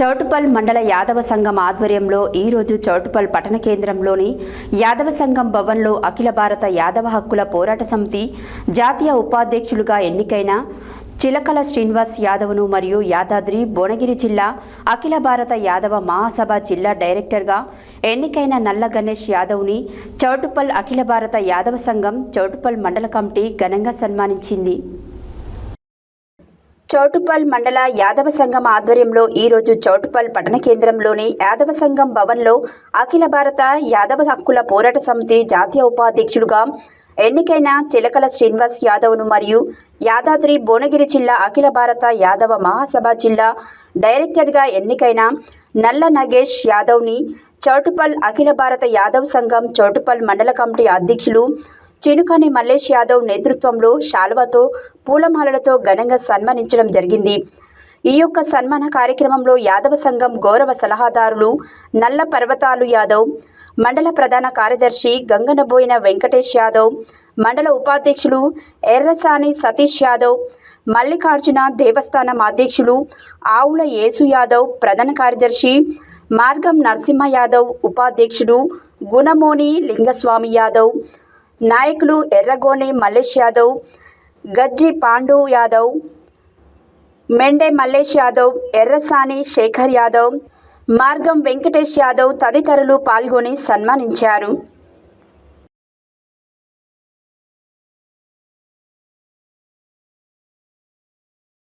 చౌటుపల్ మండల యాదవ సంఘం ఆధ్వర్యంలో ఈరోజు చౌటుపల్ పట్టణ కేంద్రంలోని యాదవ సంఘం భవన్లో అఖిల భారత యాదవ హక్కుల పోరాట సమితి జాతీయ ఉపాధ్యక్షులుగా ఎన్నికైన చిలకల శ్రీనివాస్ యాదవ్ను మరియు యాదాద్రి భువనగిరి జిల్లా అఖిల భారత యాదవ మహాసభ జిల్లా డైరెక్టర్గా ఎన్నికైన నల్ల గణేష్ యాదవ్ని చౌటుపల్ అఖిల భారత యాదవ సంఘం చౌటుపల్ మండల కమిటీ ఘనంగా సన్మానించింది. చౌటుపల్ మండల యాదవ సంఘం ఆధ్వర్యంలో ఈరోజు చౌటుపల్ పట్టణ కేంద్రంలోని యాదవ సంఘం భవన్లో అఖిల భారత యాదవ హక్కుల పోరాట సమితి జాతీయ ఉపాధ్యక్షులుగా ఎన్నికైన చిలకల శ్రీనివాస్ యాదవ్ను మరియు యాదాద్రి భువనగిరి జిల్లా అఖిల భారత యాదవ మహాసభ జిల్లా డైరెక్టర్గా ఎన్నికైన నల్ల నగేష్ యాదవ్ని చౌటుపల్ అఖిల భారత యాదవ్ సంఘం చౌటుపల్ మండల కమిటీ అధ్యక్షులు చినుకాని మల్లేష్ యాదవ్ నేతృత్వంలో శాల్వాతో పూలమాలలతో ఘనంగా సన్మానించడం జరిగింది. ఈ యొక్క సన్మాన కార్యక్రమంలో యాదవ సంఘం గౌరవ సలహాదారులు నల్ల పర్వతాలు యాదవ్ మండల ప్రధాన కార్యదర్శి గంగనబోయిన వెంకటేష్ యాదవ్ మండల ఉపాధ్యక్షులు ఎర్రసాని సతీష్ యాదవ్ మల్లికార్జున దేవస్థానం అధ్యక్షులు ఆవుల యేసు యాదవ్ ప్రధాన కార్యదర్శి మార్గం నరసింహ యాదవ్ ఉపాధ్యక్షుడు గుణమోని లింగస్వామి యాదవ్ నాయకులు ఎర్రగోని మల్లేష్ యాదవ్ గజ్జి పాండు యాదవ్ మెండే మల్లేష్ యాదవ్ ఎర్రసాని శేఖర్ యాదవ్ మార్గం వెంకటేష్ యాదవ్ తదితరులు పాల్గొని సన్మానించారు.